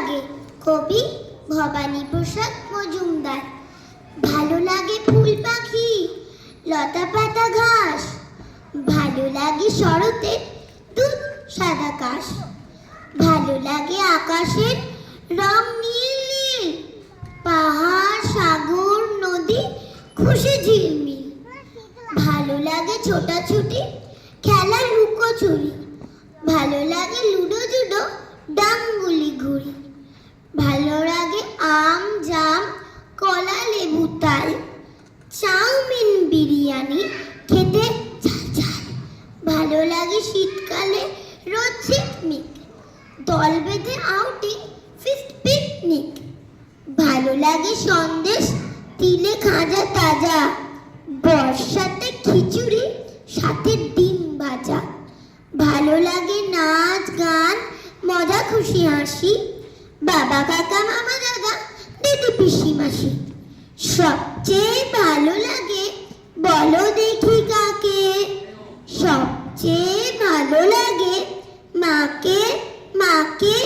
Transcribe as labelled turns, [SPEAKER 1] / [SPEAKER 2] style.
[SPEAKER 1] লাগে। কবি ভবানী প্রসাদ মজুমদার। ভালো লাগে ফুল পাখি, লতা পাতা ঘাস। ভালো লাগে শরতের দুধ সাদা কাশ। ভালো লাগে আকাশের রং নীল নীল। পাহাড়, সাগর, নদী খুশি ঝিলমিল। ভালো লাগে ছোটাছুটি খেলা লুকোচুরি। ভালো লাগে লুডো জুডো বিরিয়ানি খেতে ভালো লাগে শীতকালে রোদ ঝিকমিক দল বেঁধে আউটিং ফিস্ট পিকনিক ভালো লাগে সন্দেশ, তিলে খাজা তাজা। বর্ষাতে খিচুড়ি, সাথে ডিম ভাজা। ভালো লাগে নাচ, গান, মজা, খুশি হাসি। বাবা, কাকা, মামা, দাদা, দিদি পিসি মাসি সবচেয়ে ভালো লাগে বলো দেখি কাকে? সবচেয়ে ভালো লাগে মাকে মাকে